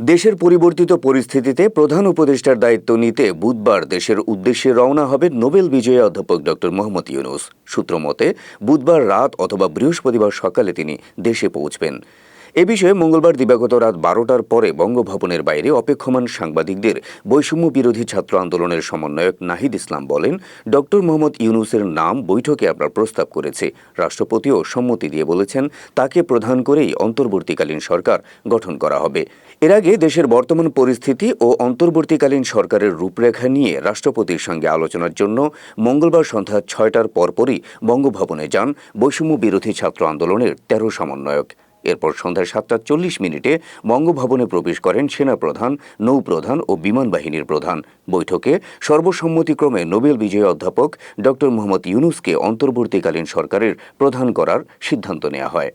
দেশের পরিবর্তিত পরিস্থিতিতে প্রধান উপদেষ্টার দায়িত্ব নিতে বুধবার দেশের উদ্দেশ্যে রওনা হবে নোবেল বিজয়ী অধ্যাপক ড. মোহাম্মদ ইউনুস। সূত্রমতে বুধবার রাত অথবা বৃহস্পতিবার সকালে তিনি দেশে পৌঁছবেন। এ বিষয়ে মঙ্গলবার দিবাগত রাত বারোটার পরে বঙ্গভবনের বাইরে অপেক্ষমান সাংবাদিকদের বৈষম্য বিরোধী ছাত্র আন্দোলনের সমন্বয়ক নাহিদ ইসলাম বলেন, ডক্টর মোহাম্মদ ইউনুসের নাম বৈঠকে আপনার প্রস্তাব করেছে। রাষ্ট্রপতিও সম্মতি দিয়ে বলেছেন, তাকে প্রধান করেই অন্তর্বর্তীকালীন সরকার গঠন করা হবে। এর আগে দেশের বর্তমান পরিস্থিতি ও অন্তর্বর্তীকালীন সরকারের রূপরেখা নিয়ে রাষ্ট্রপতির সঙ্গে আলোচনার জন্য মঙ্গলবার সন্ধ্যা ছয়টার পরপরই বঙ্গভবনে যান বৈষম্য বিরোধী ছাত্র আন্দোলনের তেরো সমন্বয়ক। এরপর সন্ধ্যা সাতটা চল্লিশ মিনিটে বঙ্গভবনে প্রবেশ করেন সেনাপ্রধান, নৌপ্রধান ও বিমান বাহিনীর প্রধান। বৈঠকে সর্বসম্মতিক্রমে নোবেল বিজয়ী অধ্যাপক ড. মোহাম্মদ ইউনুসকে অন্তর্বর্তীকালীন সরকারের প্রধান করার সিদ্ধান্ত নেওয়া হয়।